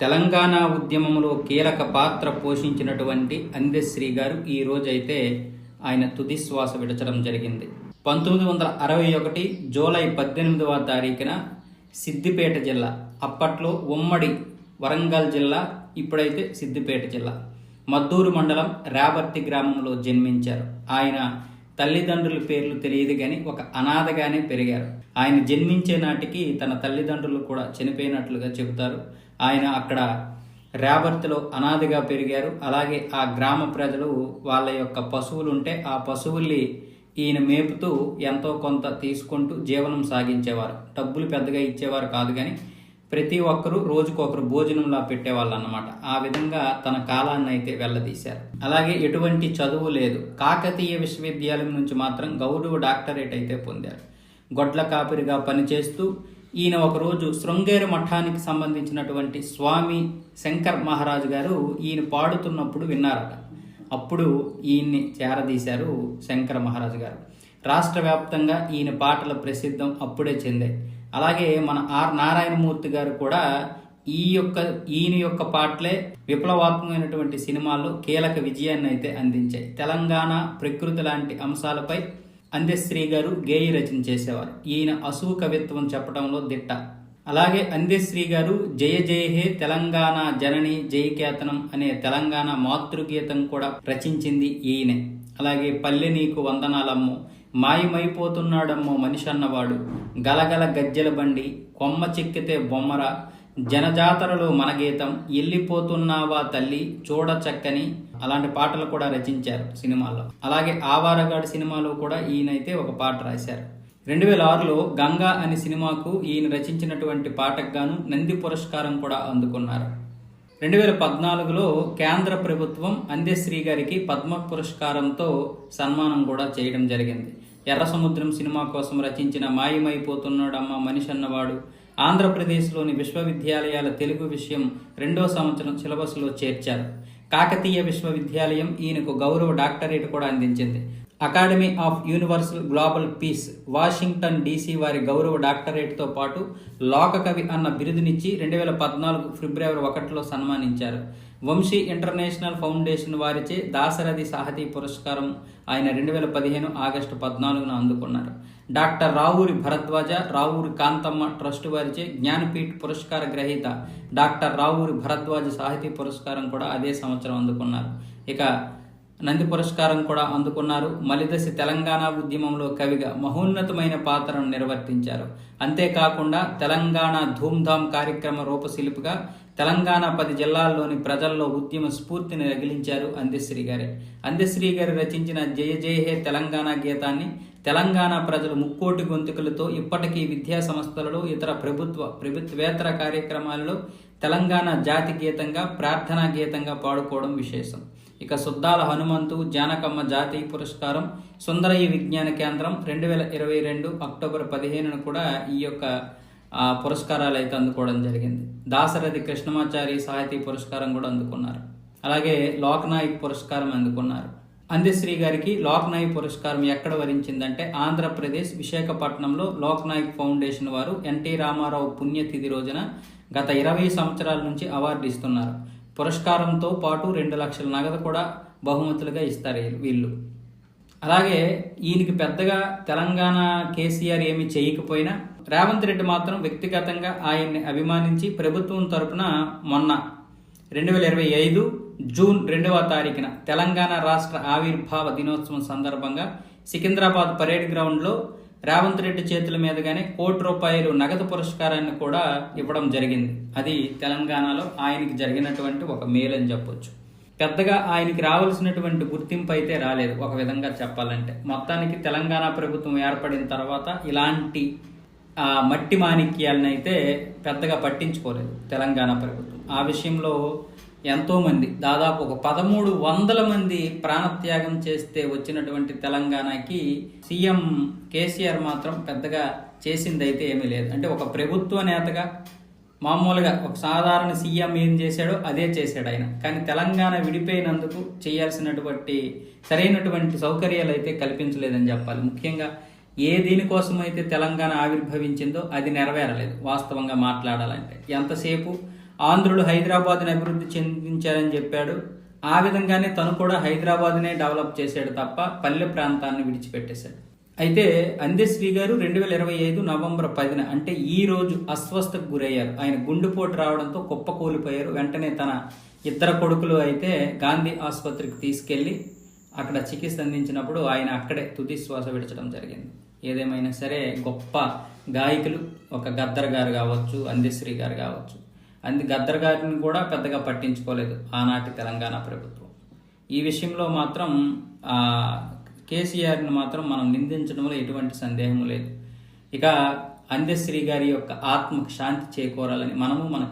తెలంగాణ ఉద్యమంలో కీలక పాత్ర పోషించినటువంటి అందశ్రీ గారు ఈ రోజైతే ఆయన తుది శ్వాస విడచడం జరిగింది. పంతొమ్మిది వందల అరవై ఒకటి జూలై పద్దెనిమిదవ తారీఖున సిద్దిపేట జిల్లా అప్పట్లో ఉమ్మడి వరంగల్ జిల్లా ఇప్పుడైతే సిద్దిపేట జిల్లా. మద్దూరు మండలం రాబర్తి గ్రామంలో జన్మించారు. ఆయన తల్లిదండ్రుల పేర్లు తెలియదు కానీ ఒక అనాథగానే పెరిగారు. ఆయన జన్మించే నాటికి తన తల్లిదండ్రులు కూడా చనిపోయినట్లుగా చెబుతారు. ఆయన అక్కడ రేబర్త్లో అనాథగా పెరిగారు. అలాగే ఆ గ్రామ ప్రజలు వాళ్ళ యొక్క పశువులు ఉంటే ఆ పశువుల్ని ఈయన మేపుతూ ఎంతో కొంత తీసుకుంటూ జీవనం సాగించేవారు. డబ్బులు పెద్దగా ఇచ్చేవారు కాదు కానీ ప్రతి ఒక్కరూ రోజుకొకరు భోజనంలా పెట్టేవాళ్ళు అన్నమాట ఆ విధంగా తన కాలాన్ని అయితే వెళ్ళదీశారు అలాగే ఎటువంటి చదువు లేదు. కాకతీయ విశ్వవిద్యాలయం నుంచి మాత్రం గౌరవ డాక్టరేట్ అయితే పొందారు. గొడ్ల కాపిరిగా పనిచేస్తూ ఈయన ఒకరోజు శృంగేరు మఠానికి సంబంధించినటువంటి స్వామి శంకర్ మహారాజు గారు ఈయన పాడుతున్నప్పుడు విన్నారట. అప్పుడు ఈయన్ని చేరదీశారు శంకర మహారాజు గారు. రాష్ట్ర వ్యాప్తంగా ఈయన పాటల ప్రసిద్ధం అప్పుడే చెందాయి. అలాగే మన ఆర్ నారాయణమూర్తి గారు కూడా ఈ యొక్క ఈయన యొక్క పాటలే విప్లవాత్మకమైనటువంటి సినిమాల్లో కీలక విజయాన్ని అయితే అందించాయి. తెలంగాణ ప్రకృతి లాంటి అంశాలపై అందశ్రీ గారు గేయ రచన చేసేవారు. ఈయన అసువు కవిత్వం చెప్పడంలో దిట్ట. అలాగే అందశ్రీ గారు జయ జయ హే తెలంగాణ జనని జయకేతనం అనే తెలంగాణ మాతృగీతం కూడా రచించింది ఈయనే. అలాగే పల్లె నీకు వందనాలమ్మో మాయమైపోతున్నాడమ్మో మనిషి అన్నవాడు. గలగల గజ్జెల బండి కొమ్మ చెక్కితే బొమ్మర జనజాతరలో మన గీతం ఎల్లిపోతున్నావా తల్లి చూడ చక్కని అలాంటి పాటలు కూడా రచించారు సినిమాల్లో. అలాగే ఆవారగాడి సినిమాలో కూడా ఈయనైతే ఒక పాట రాశారు. రెండు వేల ఆరులో గంగా అనే సినిమాకు ఈయన రచించినటువంటి పాటకు గాను నంది పురస్కారం కూడా అందుకున్నారు. రెండు వేల పద్నాలుగులో కేంద్ర ప్రభుత్వం అందెశ్రీ గారికి పద్మ పురస్కారంతో సన్మానం కూడా చేయడం జరిగింది. ఎర్ర సముద్రం సినిమా కోసం రచించిన మాయమైపోతున్నాడమ్మ మనిషి అన్నవాడు ఆంధ్రప్రదేశ్లోని విశ్వవిద్యాలయాల తెలుగు విషయం రెండో సంవత్సరం సిలబస్లో చేర్చారు. కాకతీయ విశ్వవిద్యాలయం ఈయనకు గౌరవ డాక్టరేట్ కూడా అందించింది. Academy of universal global peace Washington DC వారి గౌరవ డాక్టరేట్తో పాటు లోకకవి అన్న బిరుదునిచ్చి రెండు వేల పద్నాలుగు ఫిబ్రవరి ఒకటిలో సన్మానించారు. వంశీ ఇంటర్నేషనల్ ఫౌండేషన్ వారిచే దాసరథి సాహితీ పురస్కారం ఆయన రెండు వేల పదిహేను ఆగస్టు పద్నాలుగున అందుకున్నారు. డాక్టర్ రావూరి భరద్వాజ రావూరి కాంతమ్మ ట్రస్ట్ వారిచే జ్ఞానపీఠ్ పురస్కార గ్రహీత డాక్టర్ రావూరి భరద్వాజ సాహితీ పురస్కారం కూడా అదే సంవత్సరం అందుకున్నారు. ఇక నంది పురస్కారం కూడా అందుకున్నారు. మలిదశి తెలంగాణ ఉద్యమంలో కవిగా మహోన్నతమైన పాత్రను నిర్వర్తించారు. అంతేకాకుండా తెలంగాణ ధూమ్ధామ్ కార్యక్రమ రూపశిల్పిగా తెలంగాణ పది జిల్లాల్లోని ప్రజల్లో ఉద్యమ స్ఫూర్తిని రగిలించారు అందశ్రీ గారే. అందశ్రీ గారు రచించిన జయ జయ హే తెలంగాణ గీతాన్ని తెలంగాణ ప్రజలు ముక్కోటి గొంతుకలతో ఇప్పటికీ విద్యా సంస్థలలో ఇతర ప్రభుత్వ ప్రభుత్వేతర కార్యక్రమాలలో తెలంగాణ జాతి గీతంగా ప్రార్థనా గీతంగా పాడుకోవడం విశేషం. ఇక సుద్దాల హనుమంతు జానకమ్మ జాతీయ పురస్కారం సుందరయ్య విజ్ఞాన కేంద్రం రెండు వేల ఇరవై రెండు అక్టోబర్ పదిహేనున కూడా ఈ యొక్క పురస్కారాలు అయితే అందుకోవడం జరిగింది. దాసరథి కృష్ణమాచారి సాహితీ పురస్కారం కూడా అందుకున్నారు. అలాగే లోక్నాయక్ పురస్కారం అందుకున్నారు. అందశ్రీ గారికి లోక్నాయక్ పురస్కారం ఎక్కడ వరించిందంటే ఆంధ్రప్రదేశ్ విశాఖపట్నంలో లోక్నాయక్ ఫౌండేషన్ వారు ఎన్టీ రామారావు పుణ్యతిథి రోజున గత ఇరవై సంవత్సరాల నుంచి అవార్డు ఇస్తున్నారు. పురస్కారంతో పాటు రెండు లక్షల నగదు కూడా బహుమతులుగా ఇస్తారు వీళ్ళు. అలాగే ఈయనకి పెద్దగా తెలంగాణ కేసీఆర్ ఏమి చేయకపోయినా రేవంత్ రెడ్డి మాత్రం వ్యక్తిగతంగా ఆయన్ని అభిమానించి ప్రభుత్వం తరపున మొన్న రెండు వేల ఇరవై ఐదు జూన్ రెండవ తారీఖున తెలంగాణ రాష్ట్ర ఆవిర్భావ దినోత్సవం సందర్భంగా సికింద్రాబాద్ పరేడ్ గ్రౌండ్లో రేవంత్ రెడ్డి చేతుల మీదుగానే కోటి రూపాయలు నగదు పురస్కారాన్ని కూడా ఇవ్వడం జరిగింది. అది తెలంగాణలో ఆయనకి జరిగినటువంటి ఒక మేలు అని చెప్పొచ్చు. పెద్దగా ఆయనకి రావాల్సినటువంటి గుర్తింపు అయితే రాలేదు ఒక విధంగా చెప్పాలంటే. మొత్తానికి తెలంగాణ ప్రభుత్వం ఏర్పడిన తర్వాత ఇలాంటి మట్టి మాణిక్యాలను అయితే పెద్దగా పట్టించుకోలేదు తెలంగాణ ప్రభుత్వం. ఆ విషయంలో ఎంతోమంది దాదాపు ఒక పదమూడు వందల మంది ప్రాణత్యాగం చేస్తే వచ్చినటువంటి తెలంగాణకి సీఎం కేసీఆర్ మాత్రం పెద్దగా చేసింది అయితే ఏమీ లేదు. అంటే ఒక ప్రభుత్వ నేతగా మామూలుగా ఒక సాధారణ సీఎం ఏం చేశాడో అదే చేశాడు ఆయన. కానీ తెలంగాణ విడిపోయినందుకు చేయాల్సినటువంటి సరైనటువంటి సౌకర్యాలు అయితే కల్పించలేదని చెప్పాలి. ముఖ్యంగా ఏ దీనికోసం అయితే తెలంగాణ ఆవిర్భవించిందో అది నెరవేరలేదు వాస్తవంగా మాట్లాడాలంటే. ఎంతసేపు ఆంధ్రులు హైదరాబాద్ని అభివృద్ధి చెందించారని చెప్పాడు. ఆ విధంగానే తను కూడా హైదరాబాద్నే డెవలప్ చేశాడు తప్ప పల్లె ప్రాంతాన్ని విడిచిపెట్టేశాడు. అయితే అందశ్రీ గారు రెండు వేల ఇరవై ఐదు నవంబర్ పదిన అంటే ఈ రోజు అస్వస్థకు గురయ్యారు. ఆయన గుండెపోటు రావడంతో కుప్ప కోల్పోయారు. వెంటనే తన ఇద్దరు కొడుకులు అయితే గాంధీ ఆసుపత్రికి తీసుకెళ్ళి అక్కడ చికిత్స అందించినప్పుడు ఆయన అక్కడే తుది శ్వాస విడచడం జరిగింది. ఏదేమైనా సరే గొప్ప గాయకులు ఒక గద్దర్ గారు కావచ్చు అందశ్రీ గారు కావచ్చు. అంది గద్దర్ గారిని కూడా పెద్దగా పట్టించుకోలేదు ఆనాటి తెలంగాణ ప్రభుత్వం. ఈ విషయంలో మాత్రం కేసీఆర్ని మాత్రం మనం నిందించడంలో ఎటువంటి సందేహం లేదు. ఇక అందశ్రీ గారి యొక్క ఆత్మకు శాంతి చేకూరాలని మనము మన